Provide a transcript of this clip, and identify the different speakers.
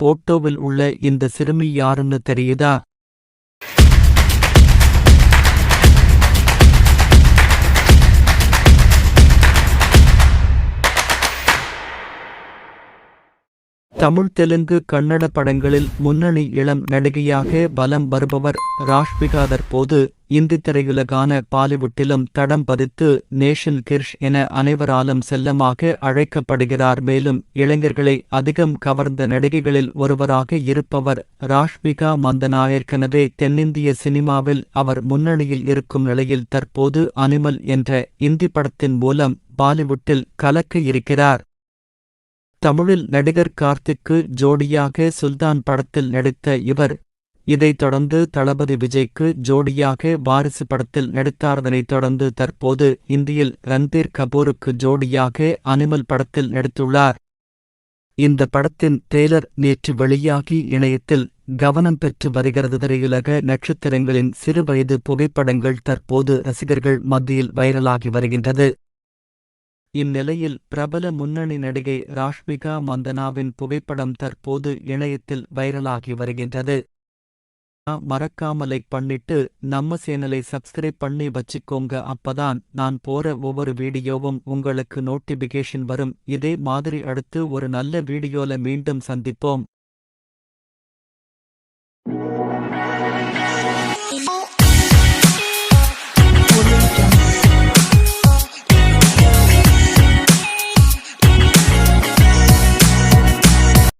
Speaker 1: போட்டோவில் உள்ள இந்த சிறுமி யாருன்னு தெரியுதா? தமிழ் தெலுங்கு கன்னட படங்களில் முன்னணி இளம் நடிகையாக பலம் வருபவர் ராஷ்மிகா தற்போது இந்தி திரையுலகான பாலிவுட்டிலும் தடம் பதித்து நேஷன் கிர்ஷ் என அனைவராலும் செல்லமாக அழைக்கப்படுகிறார். மேலும் இளைஞர்களை அதிகம் கவர்ந்த நடிகைகளில் ஒருவராக இருப்பவர் ராஷ்மிகா மந்தனா ஏற்கனவே தென்னிந்திய சினிமாவில் அவர் முன்னணியில் இருக்கும் நிலையில் தற்போது அனிமல் என்ற இந்தி படத்தின் மூலம் பாலிவுட்டில் கலக்க இருக்கிறார். தமிழில் நடிகர் கார்த்திக்கு ஜோடியாக சுல்தான் படத்தில் நடித்த இவர் இதைத் தொடர்ந்து தளபதி விஜய்க்கு ஜோடியாக வாரிசு படத்தில் நடித்தார். அதனைத் தொடர்ந்து தற்போது இந்தியில் ரந்தீர் கபூருக்கு ஜோடியாக அனிமல் படத்தில் நடித்துள்ளார். இந்த படத்தின் ட்ரெய்லர் நேற்று வெளியாகி இணையத்தில் கவனம் பெற்று வருகிறது. திரையுலக நட்சத்திரங்களின் சிறுவயது புகைப்படங்கள் தற்போது ரசிகர்கள் மத்தியில் வைரலாகி வருகின்றது. இந்நிலையில் பிரபல முன்னணி நடிகை ராஷ்மிகா மந்தனாவின் புகைப்படம் தற்போது இணையத்தில் வைரலாகி வருகின்றது. மறக்காம லைக் பண்ணிட்டு நம்ம சேனலை சப்ஸ்கிரைப் பண்ணி வச்சுக்கோங்க. அப்பதான் நான் போற ஒவ்வொரு வீடியோவும் உங்களுக்கு நோட்டிபிகேஷன் வரும். இதே மாதிரி அடுத்து ஒரு நல்ல வீடியோல மீண்டும் சந்திப்போம்.